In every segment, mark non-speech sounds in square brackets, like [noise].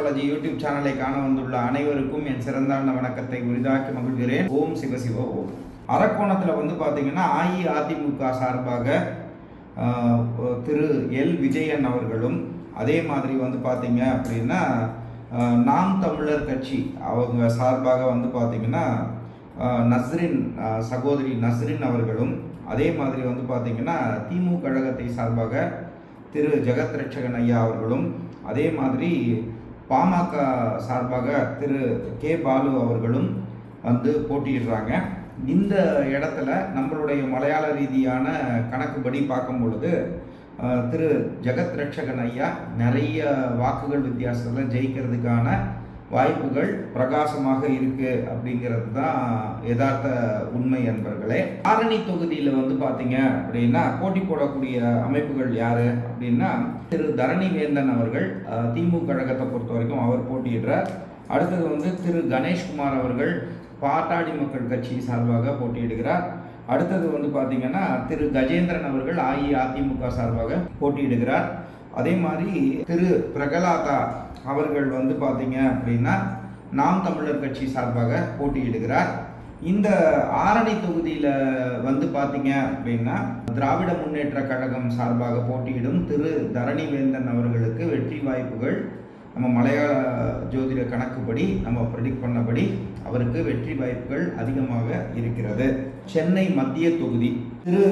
Astrology YouTube சேனலை காண வந்துள்ள அனைவருக்கும் என் சிறந்தாண்ட வணக்கத்தை உரிதாக்கி மகிழ்கிறேன். ஓம் சிவசிவ ஓம் அரக்கோணத்தில் வந்து பார்த்தீங்கன்னா அஇஅதிமுக சார்பாக திரு எல் விஜயன் அவர்களும் அதே மாதிரி வந்து பார்த்தீங்க அப்படின்னா நாம் தமிழர் கட்சி அவங்க சார்பாக வந்து பார்த்தீங்கன்னா நஸ்ரின் சகோதரி நஸ்ரின் அவர்களும் அதே மாதிரி வந்து பார்த்தீங்கன்னா திமுக கழகத்தை சார்பாக திரு ஜெகத் ரட்சகன் ஐயா அவர்களும் அதே மாதிரி பாமக சார்பாக திரு கே பாலு அவர்களும் வந்து போட்டியிடுறாங்க. இந்த இடத்துல நம்மளுடைய மலையாள ரீதியான கணக்குப்படி பார்க்கும் பொழுது திரு ஜெகத் ரட்சகன் ஐயா நிறைய வாக்குகள் வித்தியாசத்தில் ஜெயிக்கிறதுக்கான வாய்ப்புகள் பிரகாசமாக இருக்கு அப்படிங்கிறது தான் யதார்த்த உண்மை என்பர்களே ஆரணி தொகுதியில் வந்து பார்த்தீங்க அப்படின்னா போட்டி போடக்கூடிய அமைப்புகள் யாரு அப்படின்னா திரு தரணி வேந்தன் அவர்கள் திமுக கழகத்தை பொறுத்த வரைக்கும் அவர் போட்டியிடுறார். அடுத்தது வந்து திரு கணேஷ்குமார் அவர்கள் பாட்டாளி மக்கள் கட்சி சார்பாக போட்டியிடுகிறார். அடுத்தது வந்து பார்த்தீங்கன்னா திரு கஜேந்திரன் அவர்கள் அஇஅதிமுக சார்பாக போட்டியிடுகிறார். அதே மாதிரி திரு பிரகலாதா அவர்கள் வந்து பார்த்தீங்க அப்படின்னா நாம் தமிழர் கட்சி சார்பாக போட்டியிடுகிறார். இந்த ஆரணி தொகுதியில் வந்து பார்த்தீங்க அப்படின்னா திராவிட முன்னேற்ற கழகம் சார்பாக போட்டியிடும் திரு தரணிவேந்தன் அவர்களுக்கு வெற்றி வாய்ப்புகள் நம்ம மலையாள ஜோதிட கணக்குப்படி நம்ம ப்ரெடிக்ட் பண்ணபடி அவருக்கு வெற்றி வாய்ப்புகள் அதிகமாக இருக்கிறது. சென்னை மத்திய தொகுதி திரு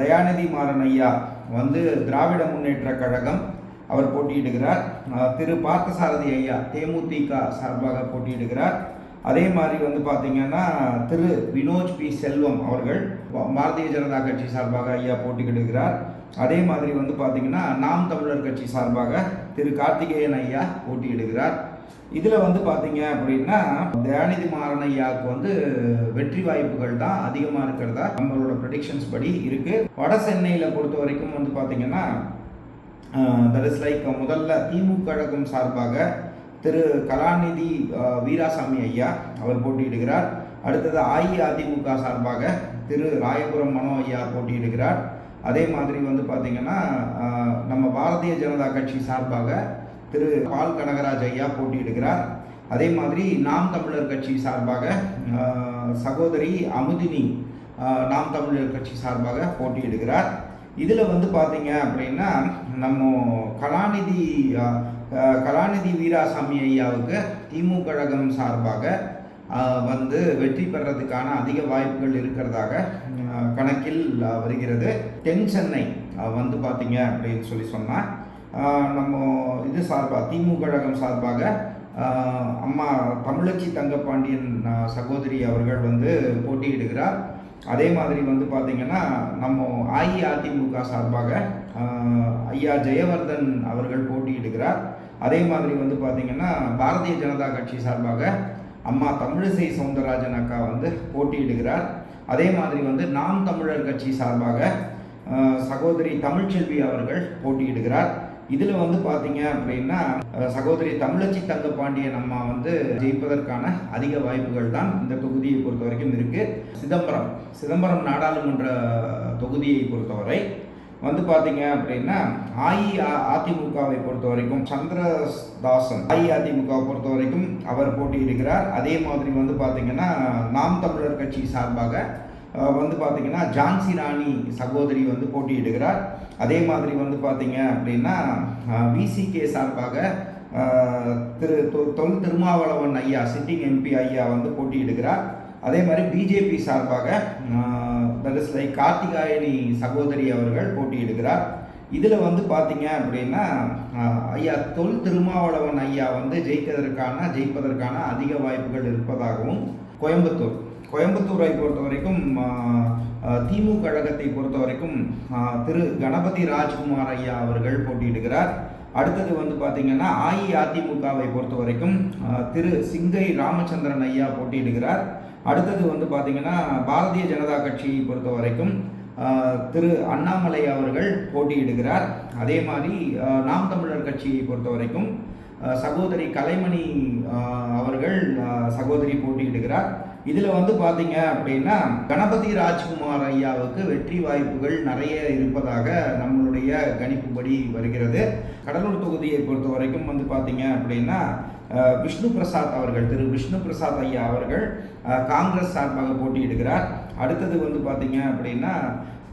தயாநிதி மாறன் ஐயா வந்து திராவிட முன்னேற்ற கழகம் அவர் போட்டியிடுகிறார். திரு பார்த்தசாரதி ஐயா தேமுதிக சார்பாக போட்டியிடுகிறார். அதே மாதிரி வந்து பார்த்தீங்கன்னா திரு வினோஜ் பி. செல்வம் அவர்கள் பாரதிய ஜனதா கட்சி சார்பாக ஐயா போட்டியிடுகிறார். அதே மாதிரி வந்து பார்த்தீங்கன்னா நாம் தமிழர் கட்சி சார்பாக திரு கார்த்திகேயன் ஐயா போட்டியிடுகிறார். இதில் வந்து பார்த்தீங்க அப்படின்னா தயாநிதி மாறன் ஐயாவுக்கு வந்து வெற்றி வாய்ப்புகள் தான் அதிகமாக இருக்கிறதா நம்மளோட ப்ரெடிக்ஷன்ஸ் படி இருக்குது வட சென்னையில் பொறுத்த வரைக்கும் வந்து பார்த்தீங்கன்னா தட் இஸ் லைக் முதல்ல திமுக கழகம் சார்பாக திரு கலாநிதி வீராசாமி ஐயா அவர் போட்டியிடுகிறார். அடுத்தது அஇஅதிமுக சார்பாக திரு ராயபுரம் மனோ ஐயா போட்டியிடுகிறார். அதே மாதிரி வந்து பார்த்திங்கன்னா நம்ம பாரதிய ஜனதா கட்சி சார்பாக திரு பால் கனகராஜ் ஐயா போட்டியிடுகிறார். அதே மாதிரி நாம் தமிழர் கட்சி சார்பாக சகோதரி அமுதினி நாம் தமிழர் கட்சி சார்பாக போட்டியிடுகிறார். இதில் வந்து பார்த்தீங்க அப்படின்னா நம்ம கலாநிதி கலாநிதி வீராசாமி ஐயாவுக்கு திமுக கழகம் சார்பாக வந்து வெற்றி பெறதுக்கான அதிக வாய்ப்புகள் இருக்கிறதாக கணக்கில் வருகிறது. தென் சென்னை வந்து பார்த்தீங்க அப்படின்னு சொல்லி சொன்னால் நம்ம இது சார்பாக திமுக கழகம் சார்பாக அம்மா தமிழச்சி தங்கப்பாண்டியன் சகோதரி அவர்கள் வந்து போட்டியிடுகிறார். அதே மாதிரி வந்து பார்த்திங்கன்னா நம்ம அஇஅதிமுக சார்பாக ஐயா ஜெயவர்தன் அவர்கள் போட்டியிடுகிறார். அதே மாதிரி வந்து பார்த்திங்கன்னா பாரதிய ஜனதா கட்சி சார்பாக அம்மா தமிழிசை சவுந்தரராஜன் அக்கா வந்து போட்டியிடுகிறார். அதே மாதிரி வந்து நாம் தமிழர் கட்சி சார்பாக சகோதரி தமிழ்ச்செல்வி அவர்கள் போட்டியிடுகிறார். இதில் வந்து பார்த்தீங்க அப்படின்னா சகோதரி தமிழச்சி தங்கப்பாண்டியன் அம்மா வந்து ஜெயிப்பதற்கான அதிக வாய்ப்புகள் தான் இந்த தொகுதியை பொறுத்த வரைக்கும் இருக்குது சிதம்பரம் சிதம்பரம் நாடாளுமன்ற தொகுதியை பொறுத்தவரை வந்து பார்த்தீங்க அப்படின்னா அஇஅதிமுகவை பொறுத்த வரைக்கும் சந்திரதாசன் அஇஅதிமுகவை பொறுத்த வரைக்கும் அவர் போட்டியிடுகிறார். அதே மாதிரி வந்து பார்த்தீங்கன்னா நாம் தமிழர் கட்சி சார்பாக வந்து பார்த்திங்கன்னா ஜான்சி ராணி சகோதரி வந்து போட்டியிடுகிறார். அதே மாதிரி வந்து பார்த்தீங்க அப்படின்னா விசிகே சார்பாக திரு தொ- தொல் திருமாவளவன் ஐயா சிட்டிங் எம்பி ஐயா வந்து போட்டியிடுகிறார். அதே மாதிரி பிஜேபி சார்பாக தட் இஸ் லைக் கார்த்திகாயனி சகோதரி அவர்கள் போட்டியிடுகிறார். இதில் வந்து பார்த்தீங்க அப்படின்னா ஐயா தொல் திருமாவளவன் ஐயா வந்து ஜெயிக்கிறதற்கான ஜெயிப்பதற்கான அதிக வாய்ப்புகள் இருப்பதாகவும் கோயம்புத்தூர் கோயம்புத்தூரை பொறுத்த வரைக்கும் திமுக கழகத்தை பொறுத்த வரைக்கும் திரு கணபதி ராஜ்குமார் ஐயா அவர்கள் போட்டியிடுகிறார். அடுத்தது வந்து பார்த்திங்கன்னா அஇஅதிமுகவை பொறுத்த வரைக்கும் திரு சிங்கை ராமச்சந்திரன் ஐயா போட்டியிடுகிறார். அடுத்தது வந்து பார்த்திங்கன்னா பாரதிய ஜனதா கட்சியை பொறுத்த வரைக்கும் திரு அண்ணாமலை அவர்கள் போட்டியிடுகிறார். அதே மாதிரி நாம் தமிழர் கட்சியை பொறுத்த வரைக்கும் சகோதரி கலைமணி அவர்கள் சகோதரி போட்டியிடுகிறார். இதில் வந்து பார்த்தீங்க அப்படின்னா கணபதி ராஜ்குமார் ஐயாவுக்கு வெற்றி வாய்ப்புகள் நிறைய இருப்பதாக நம்மளுடைய கணிப்புப்படி வருகிறது. கடலூர் தொகுதியை பொறுத்த வரைக்கும் வந்து பார்த்தீங்க அப்படின்னா விஷ்ணு பிரசாத் அவர்கள் திரு விஷ்ணு பிரசாத் ஐயா அவர்கள் காங்கிரஸ் சார்பாக போட்டியிடுகிறார். அடுத்தது வந்து பார்த்தீங்க அப்படின்னா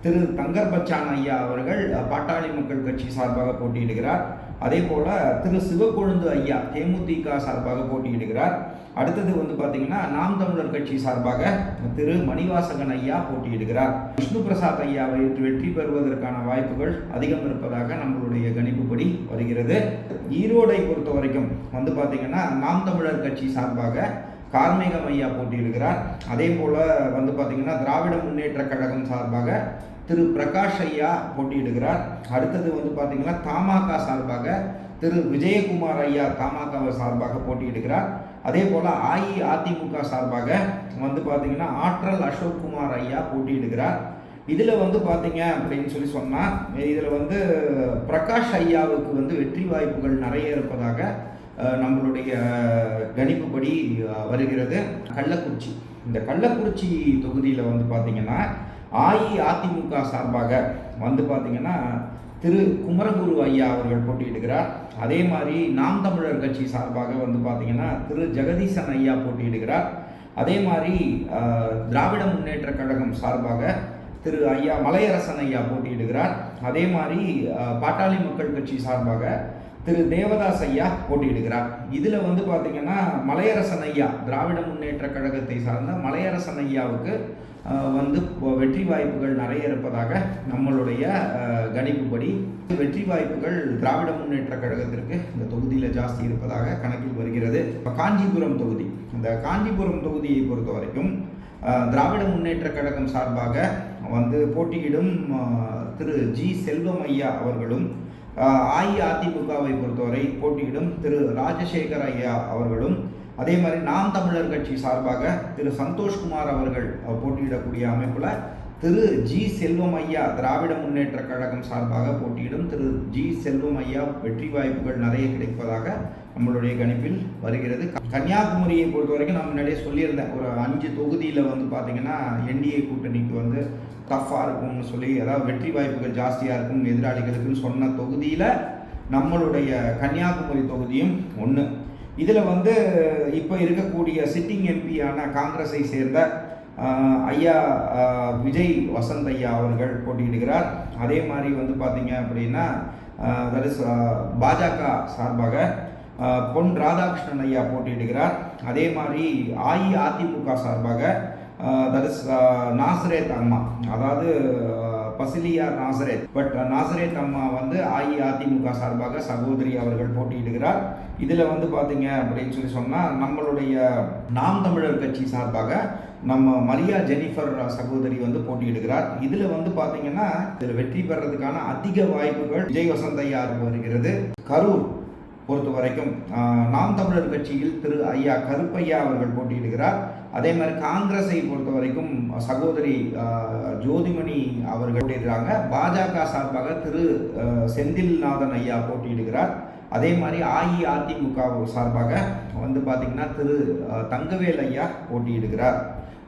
திரு தங்கர் பச்சான் ஐயா அவர்கள் பாட்டாளி மக்கள் கட்சி சார்பாக போட்டியிடுகிறார். அதே போல் திரு சிவக்கொழுந்து ஐயா தேமுதிக சார்பாக போட்டியிடுகிறார். அடுத்தது வந்து பார்த்தீங்கன்னா நாம் தமிழர் கட்சி சார்பாக திரு மணிவாசகன் ஐயா போட்டியிடுகிறார். விஷ்ணு பிரசாத் ஐயாவை வெற்றி பெறுவதற்கான வாய்ப்புகள் அதிகம் இருப்பதாக நம்மளுடைய கணிப்புப்படி வருகிறது. ஈரோடை பொறுத்த வரைக்கும் வந்து பார்த்தீங்கன்னா நாம் தமிழர் கட்சி சார்பாக கார்மேகம் ஐயா போட்டியிடுகிறார். அதே போல் வந்து பார்த்தீங்கன்னா திராவிட முன்னேற்ற கழகம் சார்பாக திரு பிரகாஷ் ஐயா போட்டியிடுகிறார். அடுத்தது வந்து பார்த்தீங்கன்னா தமாக சார்பாக திரு விஜயகுமார் ஐயா தமாக சார்பாக போட்டியிடுகிறார். அதே போல் அஇஅதிமுக சார்பாக வந்து பார்த்திங்கன்னா ஆற்றல் அசோக் குமார் ஐயா போட்டியிடுகிறார். இதில் வந்து பார்த்தீங்க அப்படின்னு சொல்லி சொன்னால் இதில் வந்து பிரகாஷ் ஐயாவுக்கு வந்து வெற்றி வாய்ப்புகள் நிறைய இருப்பதாக நம்மளுடைய கணிப்புப்படி வருகிறது. கள்ளக்குறிச்சி. இந்த கள்ளக்குறிச்சி தொகுதியில் வந்து பார்த்திங்கன்னா அஇஅதிமுக சார்பாக வந்து பார்த்தீங்கன்னா திரு குமரகுரு ஐயா அவர்கள் போட்டியிடுகிறார். அதே மாதிரி நாம் தமிழர் கட்சி சார்பாக வந்து பார்த்தீங்கன்னா திரு ஜெகதீசன் ஐயா போட்டியிடுகிறார். அதே மாதிரி திராவிட முன்னேற்ற கழகம் சார்பாக திரு ஐயா மலையரசன் ஐயா போட்டியிடுகிறார். அதே மாதிரி பாட்டாளி மக்கள் கட்சி சார்பாக திரு தேவதாஸ் ஐயா போட்டியிடுகிறார். இதில் வந்து பார்த்தீங்கன்னா மலையரசன் ஐயா திராவிட முன்னேற்ற கழகத்தை சார்ந்த மலையரசன் ஐயாவுக்கு வந்து வெற்றி வாய்ப்புகள் நிறைய இருப்பதாக நம்மளுடைய கணிப்புப்படி வெற்றி வாய்ப்புகள் திராவிட முன்னேற்ற கழகத்திற்கு இந்த தொகுதியில் ஜாஸ்தி இருப்பதாக கணக்கில் வருகிறது. இப்போ காஞ்சிபுரம் தொகுதி. இந்த காஞ்சிபுரம் தொகுதியை பொறுத்த வரைக்கும் திராவிட முன்னேற்ற கழகம் சார்பாக வந்து போட்டியிடும் திரு ஜி செல்வம் ஐயா அவர்களும் அஇஅதிமுகவை பொறுத்தவரை போட்டியிடும் திரு ராஜசேகர் ஐயா அவர்களும் அதே மாதிரி நாம் தமிழர் கட்சி சார்பாக திரு சந்தோஷ்குமார் அவர்கள் போட்டியிடக்கூடிய அமைப்பில் திரு ஜி செல்வம் ஐயா திராவிட முன்னேற்ற கழகம் சார்பாக போட்டியிடும் திரு ஜி செல்வம் ஐயா வெற்றி வாய்ப்புகள் நிறைய கிடைப்பதாக நம்மளுடைய கணிப்பில் வருகிறது. கன்னியாகுமரியை பொறுத்த வரைக்கும் நான் முன்னாடியே சொல்லியிருந்தேன். ஒரு அஞ்சு தொகுதியில் வந்து பார்த்தீங்கன்னா என்டிஏ கூட்டணிக்கு வந்து டஃப்பாக இருக்கும்னு சொல்லி அதாவது வெற்றி வாய்ப்புகள் ஜாஸ்தியாக இருக்கும் எதிராளிகளுக்குன்னு சொன்ன தொகுதியில் நம்மளுடைய கன்னியாகுமரி தொகுதியும் ஒன்று இதில் வந்து இப்போ இருக்கக்கூடிய சிட்டிங் எம்பியான காங்கிரஸை சேர்ந்த ஐயா விஜய் வசந்த் ஐயா அவர்கள் போட்டியிடுகிறார். அதே மாதிரி வந்து பார்த்தீங்க அப்படின்னா தட் இஸ் பாஜக சார்பாக பொன் ராதாகிருஷ்ணன் ஐயா போட்டியிடுகிறார். அதே மாதிரி அஇஅதிமுக சார்பாக தட் இஸ் நாசரேத் அம்மா அதாவது பசிலியார் நாசரேத். பட் நாசரேத் அம்மா வந்து அஇஅதிமுக சார்பாக சகோதரி அவர்கள் போட்டியிடுகிறார். இதில் வந்து பார்த்தீங்க அப்படின்னு சொல்லி சொன்னால் நம்மளுடைய நாம் தமிழர் கட்சி சார்பாக நம்ம மரியா ஜெனிஃபர் சகோதரி வந்து போட்டியிடுகிறார். இதில் வந்து பார்த்தீங்கன்னா இதில் வெற்றி பெறதுக்கான அதிக வாய்ப்புகள் விஜய் வசந்தையார் வருகிறது. கரூர் பொறுத்த வரைக்கும் நாம் தமிழர் கட்சியில் திரு ஐயா கருப்பையா அவர்கள் போட்டியிடுகிறார். அதே மாதிரி காங்கிரஸை பொறுத்த வரைக்கும் சகோதரி ஜோதிமணி அவர்கள் போட்டியிடுறாங்க பாஜக சார்பாக திரு செந்தில்நாதன் ஐயா போட்டியிடுகிறார். அதே மாதிரி அஇஅதிமுக சார்பாக வந்து பார்த்திங்கன்னா திரு தங்கவேல் ஐயா போட்டியிடுகிறார்.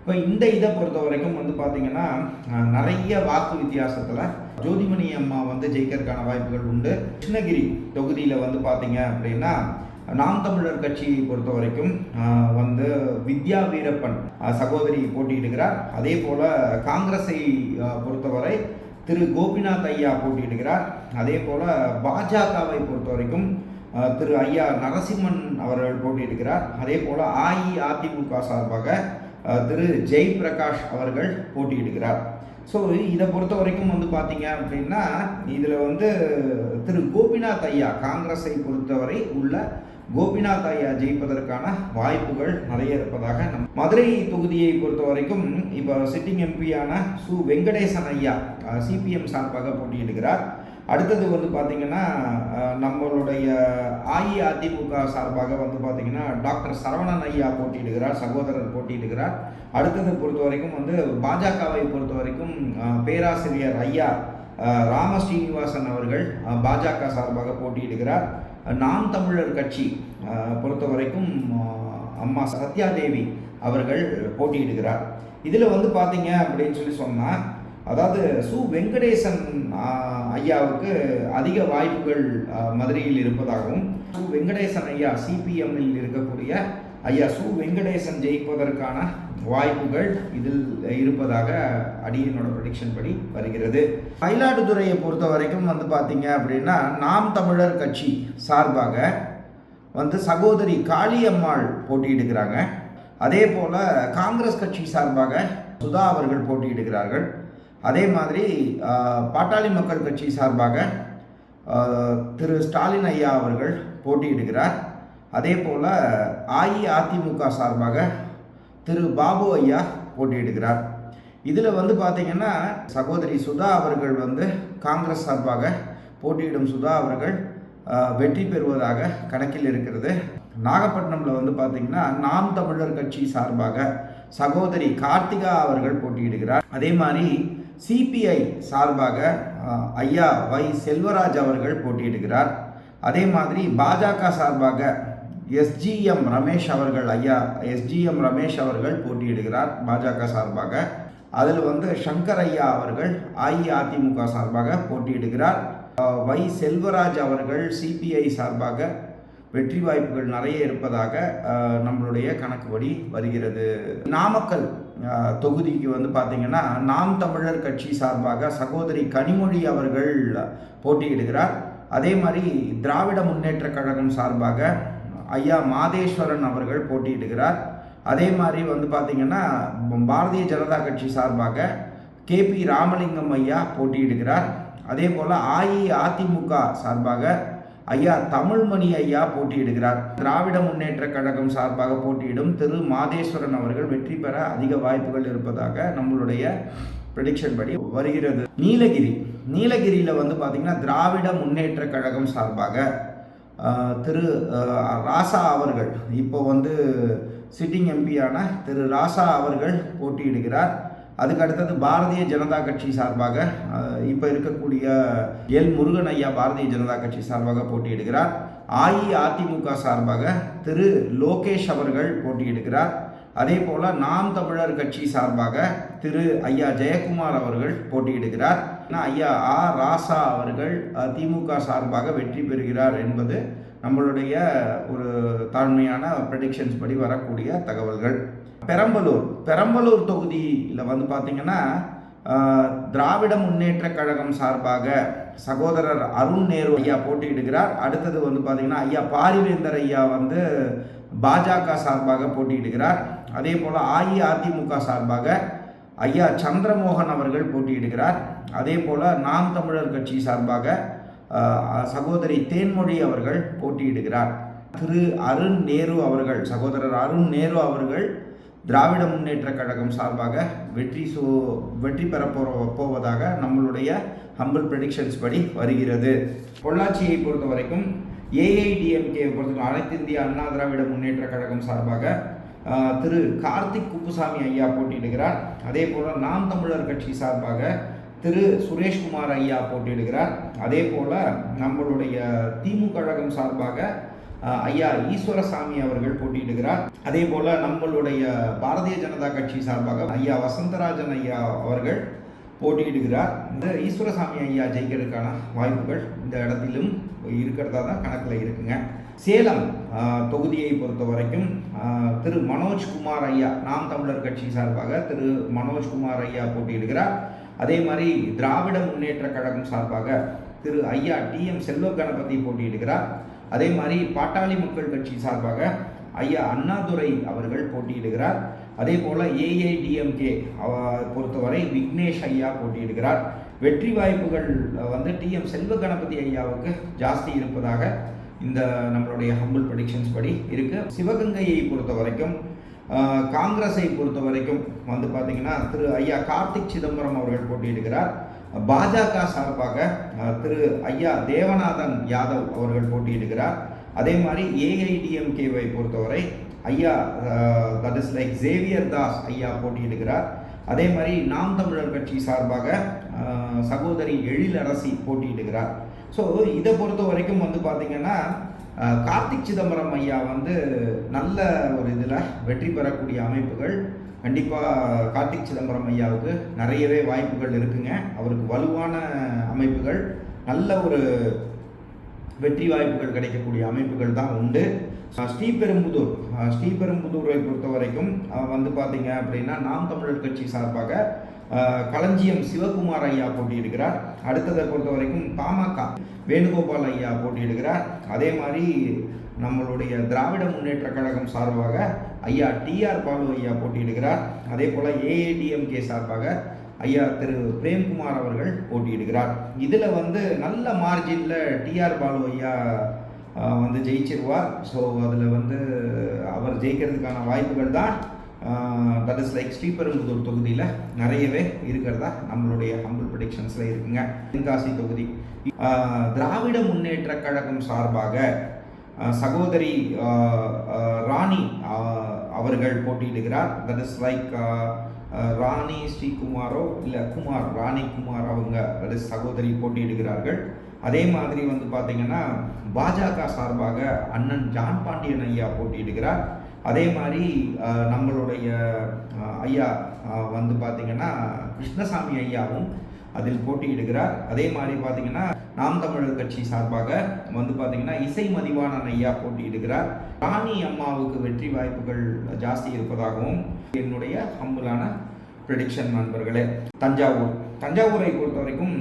இப்போ இந்த இதை பொறுத்த வரைக்கும் வந்து பார்த்தீங்கன்னா நிறைய வாக்கு வித்தியாசத்தில் ஜோதிமணி அம்மா வந்து ஜெயிக்கிறதுக்கான வாய்ப்புகள் உண்டு. கிருஷ்ணகிரி தொகுதியில் வந்து பார்த்தீங்க அப்படின்னா நாம் தமிழர் கட்சியை பொறுத்த வரைக்கும் வந்து வித்யா வீரப்பன் சகோதரி போட்டியிடுகிறார் அதே போல் காங்கிரஸை பொறுத்தவரை திரு கோபிநாத் ஐயா போட்டியிடுகிறார் அதே போல் பாஜகவை பொறுத்த வரைக்கும் திரு ஐயா நரசிம்மன் அவர்கள் போட்டியிடுகிறார் அதே போல் அஇஅதிமுக சார்பாக திரு ஜெய் பிரகாஷ் அவர்கள் போட்டியிடுகிறார் ஸோ இதை பொறுத்த வரைக்கும் வந்து பார்த்தீங்க அப்படின்னா இதில் வந்து திரு கோபிநாத் ஐயா காங்கிரஸை பொறுத்தவரை உள்ள கோபிநாத் ஐயா ஜெயிப்பதற்கான வாய்ப்புகள் நிறைய இருப்பதாக நம் மதுரை தொகுதியை பொறுத்த வரைக்கும் இப்போ சிட்டிங் எம்பியான சு வெங்கடேசன் ஐயா சிபிஎம் சார்பாக போட்டியிடுகிறார். அடுத்தது வந்து பார்த்திங்கன்னா நம்மளுடைய அஇஅதிமுக சார்பாக வந்து பார்த்தீங்கன்னா டாக்டர் சரவணன் ஐயா போட்டியிடுகிறார் சகோதரர் போட்டியிடுகிறார். அடுத்தது பொறுத்த வரைக்கும் வந்து பாஜகவை பொறுத்த வரைக்கும் பேராசிரியர் ஐயா ராம ஸ்ரீனிவாசன் அவர்கள் பாஜக சார்பாக போட்டியிடுகிறார். நாம் தமிழர் கட்சி பொறுத்த வரைக்கும் அம்மா சத்யாதேவி அவர்கள் போட்டியிடுகிறார். இதில் வந்து பார்த்தீங்க அப்படின்னு சொல்லி சொன்னால் அதாவது சு வெங்கடேசன் ஐயாவுக்கு அதிக வாய்ப்புகள் மதுரையில் இருப்பதாகவும் சு வெங்கடேசன் ஐயா சிபிஎம்மில் இருக்கக்கூடிய ஐயா சு வெங்கடேசன் ஜெயிப்பதற்கான வாய்ப்புகள் இதில் இருப்பதாக அடியனோட ப்ரொடிக்ஷன் படி வருகிறது. மயிலாடுதுறையை பொறுத்த வரைக்கும் வந்து பார்த்தீங்க அப்படின்னா நாம் தமிழர் கட்சி சார்பாக வந்து சகோதரி காளியம்மாள் போட்டியிடுகிறாங்க. அதே போல் காங்கிரஸ் கட்சி சார்பாக சுதா அவர்கள் போட்டியிடுகிறார்கள். அதே மாதிரி பாட்டாளி மக்கள் கட்சி சார்பாக திரு ஸ்டாலின் ஐயா அவர்கள் போட்டியிடுகிறார். அதே போல் அஇஅதிமுக சார்பாக திரு பாபு ஐயா போட்டியிடுகிறார். இதில் வந்து பார்த்திங்கன்னா சகோதரி சுதா அவர்கள் வந்து காங்கிரஸ் சார்பாக போட்டியிடும் சுதா அவர்கள் வெற்றி பெறுவதாக கணக்கில் இருக்கிறது. நாகப்பட்டினமில் வந்து பார்த்திங்கன்னா நாம் தமிழர் கட்சி சார்பாக சகோதரி கார்த்திகா அவர்கள் போட்டியிடுகிறார். அதே மாதிரி சிபிஐ சார்பாக ஐயா வை செல்வராஜ் அவர்கள் போட்டியிடுகிறார். அதே மாதிரி பாஜக சார்பாக எஸ்ஜிஎம் ரமேஷ் அவர்கள் ஐயா எஸ்ஜிஎம் ரமேஷ் அவர்கள் போட்டியிடுகிறார் பாஜக சார்பாக. அதில் வந்து சங்கர் ஐயா அவர்கள் அஇஅதிமுக சார்பாக போட்டியிடுகிறார். வை செல்வராஜ் அவர்கள் சிபிஐ சார்பாக வெற்றி வாய்ப்புகள் நிறைய இருப்பதாக நம்மளுடைய கணக்குப்படி வருகிறது. நாமக்கல் தொகுதிக்கு வந்து பார்த்தீங்கன்னா நாம் தமிழர் கட்சி சார்பாக சகோதரி கனிமொழி அவர்கள் போட்டியிடுகிறார். அதே மாதிரி திராவிட முன்னேற்ற கழகம் சார்பாக ஐயா மாதேஸ்வரன் அவர்கள் போட்டியிடுகிறார். அதே மாதிரி வந்து பார்த்தீங்கன்னா பாரதிய ஜனதா கட்சி சார்பாக கே பி ராமலிங்கம் ஐயா போட்டியிடுகிறார். அதே போல் அஇஅதிமுக சார்பாக ஐயா தமிழ்மணி ஐயா போட்டியிடுகிறார். திராவிட முன்னேற்ற கழகம் சார்பாக போட்டியிடும் திரு. மாதேஸ்வரன் அவர்கள் வெற்றி பெற அதிக வாய்ப்புகள் இருப்பதாக நம்மளுடைய ப்ரெடிக்ஷன் படி வருகிறது. நீலகிரி. நீலகிரியில் வந்து பார்த்திங்கன்னா திராவிட முன்னேற்ற கழகம் சார்பாக திரு ராசா அவர்கள் இப்போ வந்து சிட்டிங் எம்பியான திரு. ராசா அவர்கள் போட்டியிடுகிறார். அதுக்கு அடுத்தது பாரதிய ஜனதா கட்சி சார்பாக இப்போ இருக்கக்கூடிய எல் முருகன் ஐயா பாரதிய ஜனதா கட்சி சார்பாக போட்டியிடுகிறார். அஇஅதிமுக சார்பாக திரு லோகேஷ் அவர்கள் போட்டியிடுகிறார். அதே போல் நாம் தமிழர் கட்சி சார்பாக திரு ஐயா ஜெயக்குமார் அவர்கள் போட்டியிடுகிறார். ஐயா ஆ ராசா அவர்கள் திமுக சார்பாக வெற்றி பெறுகிறார் என்பது நம்மளுடைய ஒரு தாழ்மையான ப்ரெடிக்ஷன்ஸ் படி வரக்கூடிய தகவல்கள். பெரம்பலூர். பெரம்பலூர் தொகுதியில் வந்து பார்த்தீங்கன்னா திராவிட முன்னேற்ற கழகம் சார்பாக சகோதரர் அருண் நேரு ஐயா போட்டியிடுகிறார். அடுத்தது வந்து பார்த்தீங்கன்னா ஐயா பாரிவேந்தர் ஐயா வந்து பாஜக சார்பாக போட்டியிடுகிறார். அதே போல் அஇஅதிமுக சார்பாக ஐயா சந்திரமோகன் அவர்கள் போட்டியிடுகிறார். அதே போல் நாம் தமிழர் கட்சி சார்பாக சகோதரி தேன்மொழி அவர்கள் போட்டியிடுகிறார். திரு அருண் நேரு அவர்கள் சகோதரர் அருண் நேரு அவர்கள் திராவிட முன்னேற்ற கழகம் சார்பாக வெற்றி சோ வெற்றி பெற போற போவதாக நம்மளுடைய ஹம்பிள் ப்ரெடிக்ஷன்ஸ் படி வருகிறது. பொள்ளாச்சியை பொறுத்த வரைக்கும் ஏஐடிஎம்கே பொறுத்த அனைத்து இந்திய அண்ணா திராவிட முன்னேற்ற கழகம் சார்பாக திரு கார்த்திக் குப்புசாமி ஐயா போட்டியிடுகிறார். அதே போல் நாம் தமிழர் கட்சி சார்பாக திரு சுரேஷ்குமார் ஐயா போட்டியிடுகிறார். அதே போல் நம்மளுடைய திமுக கழகம் சார்பாக ஐயா ஈஸ்வரசாமி அவர்கள் போட்டியிடுகிறார். அதே போல் நம்மளுடைய பாரதிய ஜனதா கட்சி சார்பாக ஐயா வசந்தராஜன் ஐயா அவர்கள் போட்டியிடுகிறார். இந்த ஈஸ்வரசாமி ஐயா ஜெயிக்கிறதுக்கான வாய்ப்புகள் இந்த இடத்திலும் இருக்கிறதா தான் கணக்கில் இருக்குங்க. சேலம் தொகுதியை பொறுத்த வரைக்கும் திரு மனோஜ்குமார் ஐயா நாம் தமிழர் கட்சி சார்பாக திரு மனோஜ்குமார் ஐயா போட்டியிடுகிறார். அதே மாதிரி திராவிட முன்னேற்ற கழகம் சார்பாக திரு ஐயா டி எம் செல்வ கணபதி போட்டியிடுகிறார். அதே மாதிரி பாட்டாளி மக்கள் கட்சி சார்பாக ஐயா அண்ணாதுரை அவர்கள் போட்டியிடுகிறார். அதே போல் ஏஐடிஎம்கே பொறுத்தவரை விக்னேஷ் ஐயா போட்டியிடுகிறார். வெற்றி வாய்ப்புகள் வந்து டி எம் செல்வ கணபதி ஐயாவுக்கு ஜாஸ்தி இருப்பதாக இந்த நம்மளுடைய ஹம்பிள் ப்ரடிக்ஷன்ஸ் படி இருக்கு. சிவகங்கையை பொறுத்த வரைக்கும் காங்கிரஸை பொறுத்த வரைக்கும் வந்து பார்த்தீங்கன்னா திரு ஐயா கார்த்திக் சிதம்பரம் அவர்கள் போட்டியிடுகிறார். பாஜக சார்பாக திரு ஐயா தேவநாதன் யாதவ் அவர்கள் போட்டியிடுகிறார். அதே மாதிரி ஏஐடிஎம்கேவை பொறுத்தவரை ஐயா that is like Xavier Das ஐயா போட்டியிடுகிறார். அதே மாதிரி நாம் தமிழர் கட்சி சார்பாக சகோதரி எழிலரசி போட்டியிடுகிறார். ஸோ இதை பொறுத்த வரைக்கும் வந்து பார்த்திங்கன்னா கார்த்திக் சிதம்பரம் ஐயா வந்து நல்ல ஒரு இதில் வெற்றி பெறக்கூடிய அமைப்புகள். கண்டிப்பாக கார்த்திக் சிதம்பரம் ஐயாவுக்கு நிறையவே வாய்ப்புகள் இருக்குங்க. அவருக்கு வலுவான அமைப்புகள் நல்ல ஒரு வெற்றி வாய்ப்புகள் கிடைக்கக்கூடிய அமைப்புகள் தான் உண்டு. ஸ்ரீபெரும்புதூர் ஸ்ரீபெரும்புதூரை பொறுத்த வரைக்கும் வந்து பார்த்தீங்க அப்படின்னா நாம் தமிழர் கட்சி சார்பாக களஞ்சியம் சிவகுமார் ஐயா போட்டியிடுகிறார். அடுத்ததை பொறுத்த வரைக்கும் பாமக வேணுகோபால் ஐயா போட்டியிடுகிறார். அதே மாதிரி நம்மளுடைய திராவிட முன்னேற்ற கழகம் சார்பாக ஐயா டிஆர் பாலு ஐயா போட்டியிடுகிறார். அதே போல் ஏஏடிஎம்கே சார்பாக ஐயா திரு. பிரேம்குமார் அவர்கள் போட்டியிடுகிறார். இதில் வந்து நல்ல மார்ஜினில் டிஆர் பாலு ஐயா வந்து ஜெயிச்சிருவார். ஸோ அதில் வந்து அவர் ஜெயிக்கிறதுக்கான வாய்ப்புகள் தான் தட் இஸ் லைக் ஸ்ரீபெரும்புதூர் தொகுதியில் நிறையவே இருக்கிறதா நம்மளுடைய ஹம்பிள் ப்ரிடிக்ஷன்ஸில் இருக்குங்க. தென்காசி தொகுதி திராவிட முன்னேற்ற கழகம் சார்பாக சகோதரி ராணி அவர்கள் போட்டியிடுகிறார். தட் இஸ் லைக் ராணி ஸ்ரீகுமாரோ இல்லை குமார் ராணி குமார் அவங்க தட் இஸ் சகோதரி போட்டியிடுகிறார்கள். அதே மாதிரி வந்து பார்த்தீங்கன்னா பாஜக சார்பாக அண்ணன் ஜான் பாண்டியன் ஐயா போட்டியிடுகிறார். அதே மாதிரி நம்மளுடைய ஐயா வந்து பார்த்தீங்கன்னா கிருஷ்ணசாமி ஐயாவும் அதில் போட்டியிடுகிறார். அதே மாதிரி பார்த்தீங்கன்னா நாம் தமிழர் கட்சி சார்பாக வந்து பார்த்தீங்கன்னா இசை மதிவாணன் ஐயா போட்டியிடுகிறார். ராணி அம்மாவுக்கு வெற்றி வாய்ப்புகள் ஜாஸ்தி இருப்பதாகவும் என்னுடைய ஹம்புலான ப்ரெடிக்ஷன் நண்பர்களே தஞ்சாவூர். தஞ்சாவூரை பொறுத்த வரைக்கும்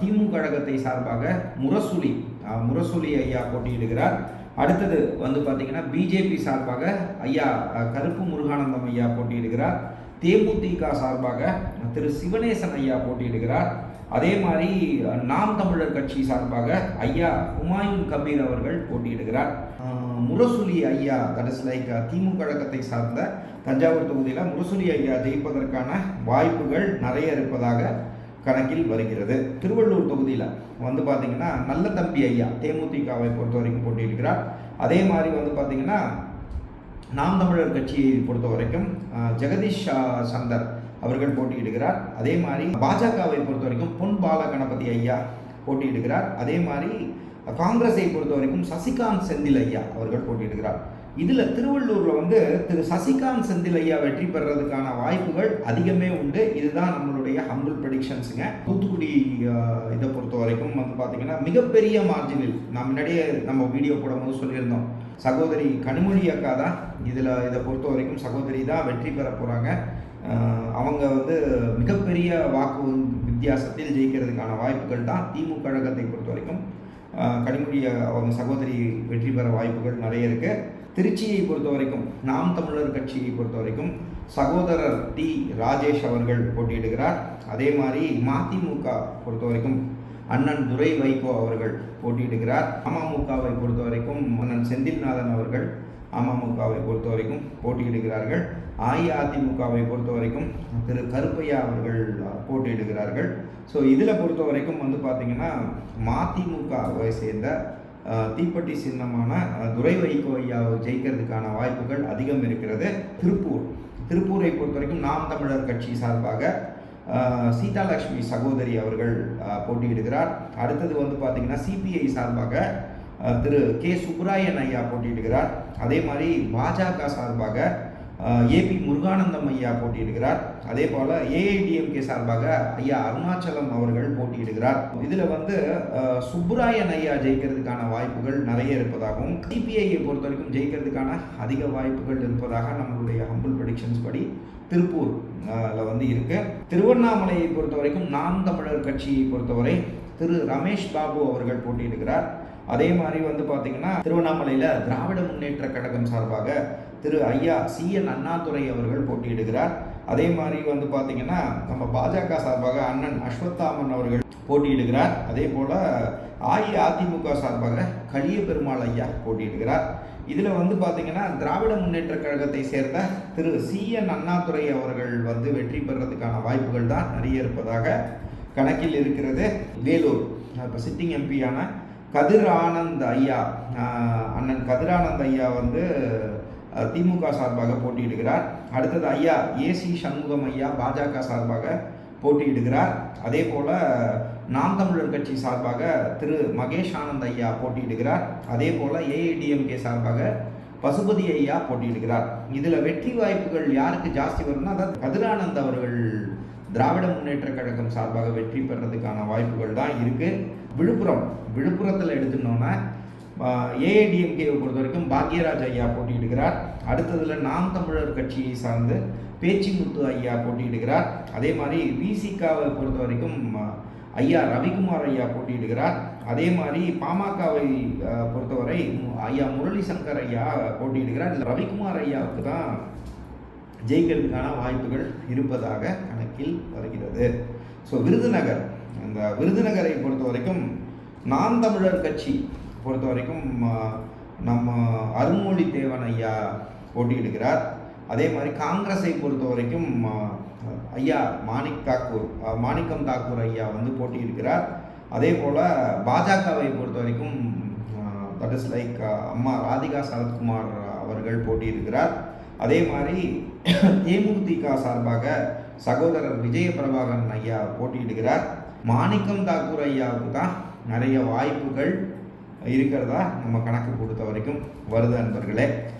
திமுக கழகத்தை சார்பாக முரசொலி அஹ், முரசொலி ஐயா போட்டியிடுகிறார். அடுத்தது வந்து பார்த்தீங்கன்னா பிஜேபி சார்பாக ஐயா கருப்பு முருகானந்தம் ஐயா போட்டியிடுகிறார். தேமுதிக சார்பாக திரு சிவனேசன் ஐயா போட்டியிடுகிறார். அதே மாதிரி நாம் தமிழர் கட்சி சார்பாக ஐயா ஹுமாயூன் கபீர் அவர்கள் போட்டியிடுகிறார். முரசொலி ஐயா தட் லைக் திமுக கழகத்தை சார்ந்த தஞ்சாவூர் தொகுதியில் முரசொலி ஐயா ஜெயிப்பதற்கான வாய்ப்புகள் நிறைய இருப்பதாக கணக்கில் வருகிறது. திருவள்ளூர் தொகுதியில் வந்து பார்த்தீங்கன்னா நல்ல தம்பி ஐயா தேமுதிகவை பொறுத்த வரைக்கும் போட்டியிடுகிறார். அதே மாதிரி வந்து பார்த்தீங்கன்னா நாம் தமிழர் கட்சியை பொறுத்த வரைக்கும் ஜெகதீஷ் சந்தர் அவர்கள் போட்டியிடுகிறார். அதே மாதிரி பாஜகவை பொறுத்த வரைக்கும் பொன் பால கணபதி ஐயா போட்டியிடுகிறார். அதே மாதிரி காங்கிரஸை பொறுத்த வரைக்கும் சசிகாந்த் செந்தில் ஐயா அவர்கள் போட்டியிடுகிறார். இதில் திருவள்ளூரில் வந்து திரு சசிகாந்த் செந்தில் ஐயா வெற்றி பெறுறதுக்கான வாய்ப்புகள் அதிகமே உண்டு. இதுதான் நம்மளுடைய ஹம்பிள் ப்ரெடிக்ஷன்ஸுங்க தூத்துக்குடி இதை பொறுத்த வரைக்கும் வந்து பார்த்தீங்கன்னா மிகப்பெரிய மார்ஜினில் நான் முன்னாடியே நம்ம வீடியோ போடும்போது சொல்லியிருந்தோம். சகோதரி கனிமொழி அக்கா தான் இதில் இதை பொறுத்த வரைக்கும் சகோதரி தான் வெற்றி பெற போகிறாங்க அவங்க வந்து மிகப்பெரிய வாக்கு வித்தியாசத்தில் ஜெயிக்கிறதுக்கான வாய்ப்புகள் தான் திமுக கழகத்தை பொறுத்த வரைக்கும் கனிமொழி அவங்க சகோதரி வெற்றி பெற வாய்ப்புகள் நிறைய இருக்குது திருச்சியை பொறுத்த வரைக்கும் நாம் தமிழர் கட்சியை பொறுத்த வரைக்கும் சகோதரர் டி. ராஜேஷ் அவர்கள் போட்டியிடுகிறார். அதே மாதிரி மதிமுக பொறுத்த வரைக்கும் அண்ணன் துரை வைகோ அவர்கள் போட்டியிடுகிறார். அமமுகவை பொறுத்த வரைக்கும் அண்ணன் செந்தில்நாதன் அவர்கள் அமமுகவை பொறுத்த வரைக்கும் போட்டியிடுகிறார்கள். அஇஅதிமுகவை பொறுத்த வரைக்கும் திரு கருப்பையா அவர்கள் போட்டியிடுகிறார்கள். ஸோ இதில் பொறுத்த வரைக்கும் வந்து பார்த்திங்கன்னா மதிமுகவை சேர்ந்த தீப்பெட்டி சின்னமான துரை வைகோ ஐயாவை ஜெயிக்கிறதுக்கான வாய்ப்புகள் அதிகம் இருக்கிறது திருப்பூர். திருப்பூரை பொறுத்த வரைக்கும் நாம் தமிழர் கட்சி சார்பாக சீதாலட்சுமி சகோதரி அவர்கள் போட்டியிடுகிறார். அடுத்தது வந்து பார்த்திங்கன்னா சிபிஐ சார்பாக திரு கே. சுப்ராயன் ஐயா போட்டியிடுகிறார். அதே மாதிரி பாஜக சார்பாக ஏபி முருகானந்தம் ஐயா போட்டியிடுகிறார். அதே போல் ஏஐடிஎம்கே சார்பாக ஐயா அருணாச்சலம் அவர்கள் போட்டியிடுகிறார். இதில் வந்து சுப்ராயன் சுப்புராயன் ஐயா ஜெயிக்கிறதுக்கான வாய்ப்புகள் நிறைய இருப்பதாகவும் சிபிஐயை பொறுத்த வரைக்கும் ஜெயிக்கிறதுக்கான அதிக வாய்ப்புகள் இருப்பதாக நம்மளுடைய ஹம்பிள் ப்ரெடிக்ஷன்ஸ் படி திருப்பூர் வந்து இருக்கு. திருவண்ணாமலையை பொறுத்த வரைக்கும் நாம் தமிழர் கட்சியை பொறுத்தவரை திரு ரமேஷ் பாபு அவர்கள் போட்டியிடுகிறார். அதே மாதிரி வந்து பார்த்திங்கன்னா திருவண்ணாமலையில் திராவிட முன்னேற்ற கழகம் சார்பாக திரு ஐயா சி என் அண்ணாதுரை அவர்கள் போட்டியிடுகிறார். அதே மாதிரி வந்து பார்த்திங்கன்னா நம்ம பாஜக சார்பாக அண்ணன் அஸ்வத்தாமன் அவர்கள் போட்டியிடுகிறார். அதே போல் அஇஅதிமுக சார்பாக கலிய பெருமாள் ஐயா போட்டியிடுகிறார். இதில் வந்து பார்த்திங்கன்னா திராவிட முன்னேற்ற கழகத்தை சேர்ந்த திரு சி என் அண்ணாதுரை அவர்கள் வந்து வெற்றி பெறுறதுக்கான வாய்ப்புகள் தான் நிறைய இருப்பதாக கணக்கில் இருக்கிறது. வேலூர் இப்போ சிட்டிங் எம்பியான கதிர் ஆனந்த் ஐயா அண்ணன் கதிர் ஆனந்த் ஐயா வந்து திமுக சார்பாக போட்டியிடுகிறார். அடுத்தது ஐயா ஏசி சண்முகம் ஐயா பாஜக சார்பாக போட்டியிடுகிறார். அதே போல் நாம் தமிழர் கட்சி சார்பாக திரு மகேஷ் ஆனந்த் ஐயா போட்டியிடுகிறார். அதே போல் ஏஐடிஎம்கே சார்பாக பசுபதி ஐயா போட்டியிடுகிறார். இதில் வெற்றி வாய்ப்புகள் யாருக்கு ஜாஸ்தி வரும்னா அதாவது கதிரானந்த் அவர்கள் திராவிட முன்னேற்ற கழகம் சார்பாக வெற்றி பெறதுக்கான வாய்ப்புகள் தான் இருக்குது விழுப்புரம் விழுப்புரத்தில் எடுத்துட்டோன்னா ஏஐடிஎம்கேவை பொறுத்த வரைக்கும் பாக்யராஜ் ஐயா போட்டியிடுகிறார். அடுத்ததில் நாம் தமிழர் கட்சியை சார்ந்து பேச்சிமுத்து ஐயா போட்டியிடுகிறார். அதே மாதிரி விசிகாவை பொறுத்த வரைக்கும் ஐயா ரவிக்குமார் ஐயா போட்டியிடுகிறார். அதே மாதிரி பாமகவை பொறுத்தவரை ஐயா முரளி சங்கர் ஐயா போட்டியிடுகிறார். இதில் ரவிக்குமார் ஐயாவுக்கு தான் ஜெயிக்கிறதுக்கான வாய்ப்புகள் இருப்பதாக கணக்கில் வருகிறது. ஸோ விருதுநகர் அந்த விருதுநகரை பொறுத்த வரைக்கும் நான் தமிழர் கட்சி பொறுத்த வரைக்கும் நம்ம அருண்மொழி தேவன் ஐயா போட்டியிடுகிறார். அதே மாதிரி காங்கிரஸை பொறுத்த வரைக்கும் ஐயா மாணிக் தாக்கூர் மாணிக்கம் தாக்கூர் ஐயா வந்து போட்டியிடுகிறார். அதே போல் பாஜகவை பொறுத்த வரைக்கும் தட் இஸ் லைக் அம்மா ராதிகா சரத்குமார் அவர்கள் போட்டியிடுகிறார். அதே மாதிரி [coughs] தேமுதிக சார்பாக சகோதரர் விஜய பிரபாகரன் ஐயா போட்டியிடுகிறார். மாணிக்கம் தாக்கூர் ஐயாவுக்கு தான் நிறைய வாய்ப்புகள் இருக்கிறதா நம்ம கணக்கு கொடுத்த வரைக்கும் வருது அன்பர்களே.